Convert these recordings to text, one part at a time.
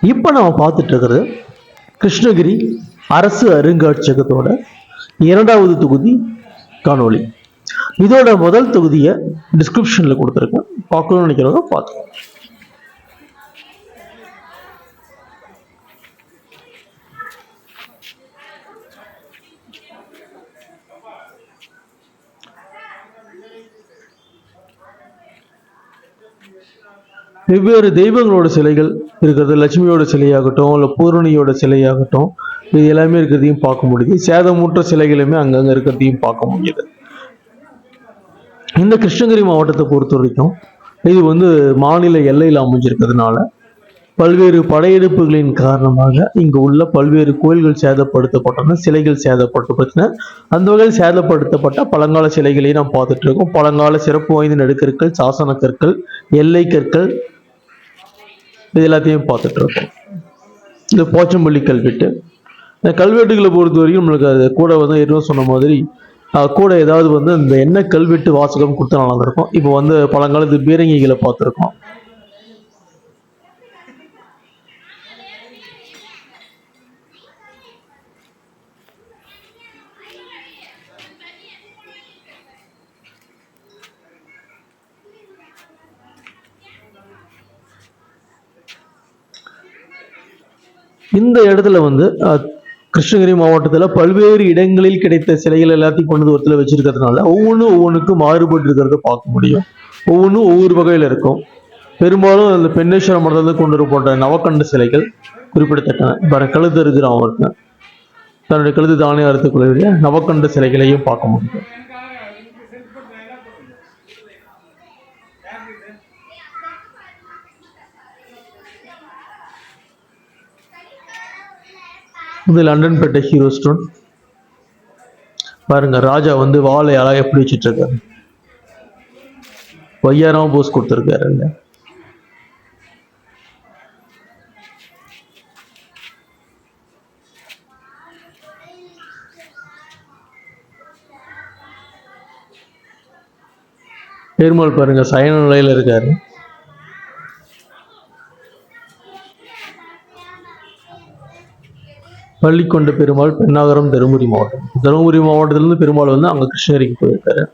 இப்போ நம்ம பார்த்துட்டு இருக்கிறது கிருஷ்ணகிரி அரசு அருங்காட்சியகத்தோட இரண்டாவது தொகுதி காணொளி. இதோட முதல் தொகுதியை டிஸ்கிரிப்ஷனில் கொடுத்துருக்கேன். பார்க்கணும்னு நினைக்கிறவங்க பார்த்துக்கோங்க வெவ்வேறு தெய்வங்களோட சிலைகள் இருக்கிறது லட்சுமியோட சிலையாகட்டும் இல்லை பூரணியோட சிலையாகட்டும் இது எல்லாமே இருக்கிறதையும் பார்க்க முடியுது. சேதமூற்ற சிலைகளுமே அங்கங்கே இருக்கிறதையும் பார்க்க முடியுது. இந்த கிருஷ்ணகிரி மாவட்டத்தை பொறுத்த வரைக்கும் இது வந்து மாநில எல்லையில் அமைஞ்சிருக்கிறதுனால பல்வேறு படையெடுப்புகளின் காரணமாக இங்கு உள்ள பல்வேறு கோயில்கள் சேதப்படுத்தப்பட்டன சிலைகள் சேதப்படுத்தப்பட்டன. அந்த வகையில் சேதப்படுத்தப்பட்ட பழங்கால சிலைகளையும் நாம் பார்த்துட்டு இருக்கோம். பழங்கால சிறப்பு வாய்ந்த நடுக்கற்கள் சாசன கற்கள் எல்லை கற்கள் இது எல்லாத்தையும் பார்த்துட்டு இருக்கோம். இந்த போச்சம்பள்ளி கல்வெட்டு. இந்த கல்வெட்டுகளை பொறுத்த வரைக்கும் நம்மளுக்கு அது கூட வந்து ஏற்கனவே சொன்ன மாதிரி கூட ஏதாவது வந்து இந்த என்ன கல்வெட்டு வாசகம் கொடுத்தா நல்லா இருக்கும். இப்போ வந்து பழங்காலத்து பீரங்கிகளை பார்த்துருக்கோம். இந்த இடத்துல வந்து கிருஷ்ணகிரி மாவட்டத்தில் பல்வேறு இடங்களில் கிடைத்த சிலைகள் எல்லாத்தையும் கொண்டு வந்து ஒருத்தர் வச்சிருக்கிறதுனால ஒவ்வொன்றும் ஒவ்வொன்றுக்கும் மாறுபட்டு இருக்கிறத பார்க்க முடியும். ஒவ்வொன்றும் ஒவ்வொரு வகையில் இருக்கும். பெரும்பாலும் அந்த பெண்ணேஸ்வர மடத்தில் கொண்டு போன்ற நவக்கண்ட சிலைகள் குறிப்பிடத்தக்கன இப்போ கழுத்து இருக்கிற அவருக்கு தன்னுடைய கழுத்து தானே அறுத்துக்கொள்ளக்கூடிய நவக்கண்ட சிலைகளையும் பார்க்க முடியும். இது லண்டன் பேட்டை ஹீரோ ஸ்டோன். பாருங்க ராஜா வந்து வாழை அழகாக எப்படி வச்சுட்டு இருக்காரு வையாரமா போஸ் கொடுத்துருக்காரு இல்ல பெருமாள் பாருங்க சயன நிலையில இருக்காரு. பள்ளிக்கொண்ட பெருமாள் பெண்ணாகரம் தருமபுரி மாவட்டம். தருமபுரி மாவட்டத்திலிருந்து பெருமாள் வந்து அங்கே கிருஷ்ணகிரிக்கு போயிருக்காரு.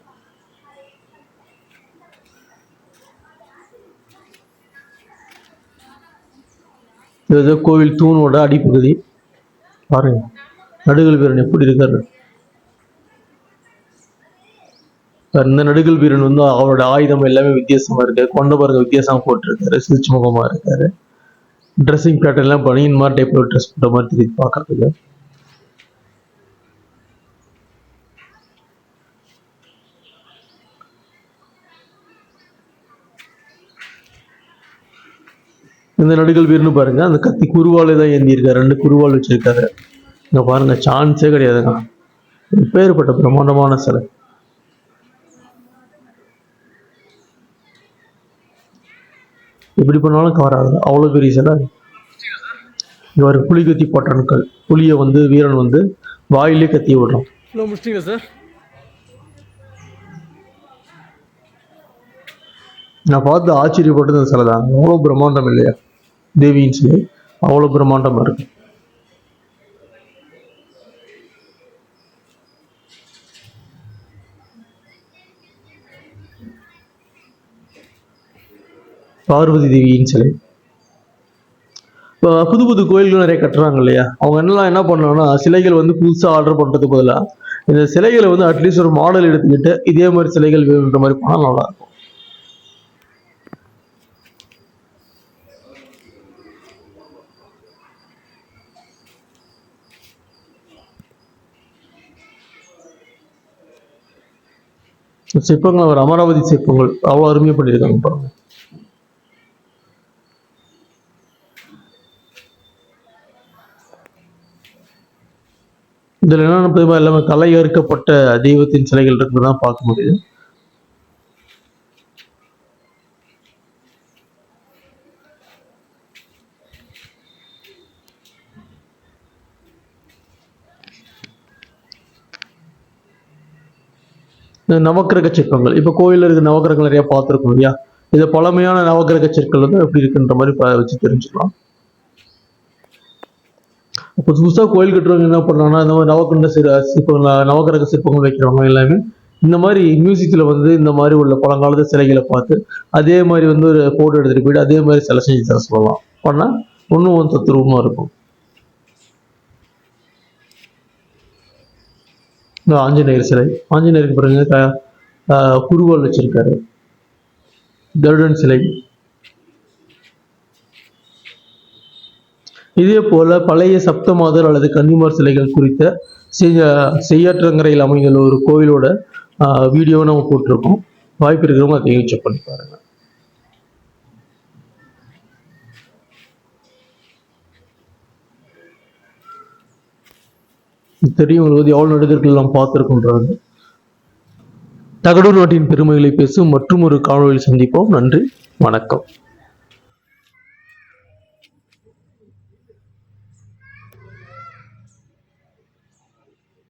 இது கோவில் தூணோட அடிப்பகுதி. பாருங்க. நடுகள் வீரன் எப்படி இருக்காரு. இந்த நடுகள் வீரன் வந்து அவரோட ஆயுதம் எல்லாமே வித்தியாசமா இருக்கு. கொண்ட பாருங்க வித்தியாசமா போட்டிருக்காரு. சிரிச்சு முகமா இருக்காரு. ட்ரெஸ்ஸிங் பேட்டர்ன் பனியன் மாதிரி டைப்ல ட்ரெஸ் போட்ட மாதிரி தெரியுது பார்க்கறதுக்கு. இந்த நடுகள் வீர்னு பாருங்க அந்த கத்தி குருவாலே தான் ஏந்தியிருக்காரு ரெண்டு குருவால் வச்சிருக்காரு. இங்க பாருங்க சான்ஸே கிடையாதுங்க. பேர்பட்ட பிரம்மாண்டமான சிலை. எப்படி பண்ணாலும் கவர் ஆகுது அவ்வளோ பெரிய சிலை ஒரு புலி கத்தி போட்டான்கள் புலியை வந்து வீரன் வந்து வாயிலே கத்தி விடுறான். சார்? நான் பார்த்து ஆச்சரியப்பட்டது அந்த சிலை தான். அவ்வளோ பிரம்மாண்டம் இல்லையா? தேவியின் சிலை. அவ்வளோ பிரம்மாண்டமா இருக்கு. பார்வதி தேவியின் சிலை இப்போ புது புது கோயில்கள் நிறைய கட்டுறாங்க இல்லையா? அவங்க என்னெல்லாம் என்ன பண்ணாங்கன்னா சிலைகள் வந்து புதுசாக ஆர்டர் பண்ணுறதுக்கு பதிலாக இந்த சிலைகளை வந்து அட்லீஸ்ட் ஒரு மாடல் எடுத்துக்கிட்டு இதே மாதிரி சிலைகள் வேணுன்ற மாதிரி பண்ணால் நல்லாயிருக்கும் சிற்பங்கள் அவர் அமராவதி சிற்பங்கள் அவ்வளோ அருமையாக பண்ணியிருக்காங்க பாருங்கள் இதில் என்னென்ன பார்த்தீங்கன்னா எல்லாமே கலையறுக்கப்பட்ட தெய்வத்தின் சிலைகள் இருக்கிறதான் பார்க்க முடியுது. இந்த நவக்கிரக சிற்பங்கள். இப்போ கோயிலில் இருக்க நவக்கிரகங்கள் நிறையா பார்த்துருக்கோம் இல்லையா? இது பழமையான நவக்கிரக சிற்பங்கள் வந்து எப்படி இருக்குன்ற மாதிரி வச்சு தெரிஞ்சுக்கலாம். புதுசு புதுசாக கோயில் கட்டுறவங்க என்ன பண்ணுறாங்கன்னா இந்த மாதிரி நவக்கண்ட சிற சிற்பங்கள் நவக்கிரக சிற்பங்கள் வைக்கிறவங்க எல்லாமே இந்த மாதிரி மியூசியத்தில் வந்து இந்த மாதிரி உள்ள பழங்காலத்து சிலைகளை பார்த்து அதே மாதிரி வந்து ஒரு ஃபோட்டோ எடுத்துகிட்டு போயிட்டு அதே மாதிரி சிலை செஞ்சு தர சொல்லலாம். பண்ணால் ஒன்றும் வந்து இருக்கும். இந்த ஆஞ்சநேயர் சிலை ஆஞ்சநேயருக்கு பாருங்க ஆஹ் குருவால் வச்சிருக்காரு. கருடன் சிலை. இதே போல பழைய சப்தமாதர் அல்லது கன்னிமார் சிலைகள் குறித்த செய்ய- செய்யாற்றங்கரையில் அமைந்துள்ள ஒரு கோயிலோட ஆஹ் வீடியோவை நம்ம போட்டிருக்கோம். வாய்ப்பு இருக்கிறவங்க அதை யூஸ் பண்ணி பாருங்க. தெரியும் எவ்வளவு நடிகர்கள் நாம் பார்த்திருக்கின்றாங்க தகடூர் நாட்டின் பெருமைகளை பேசும் மற்றும் ஒரு காணொலியில் சந்திப்போம். நன்றி வணக்கம்.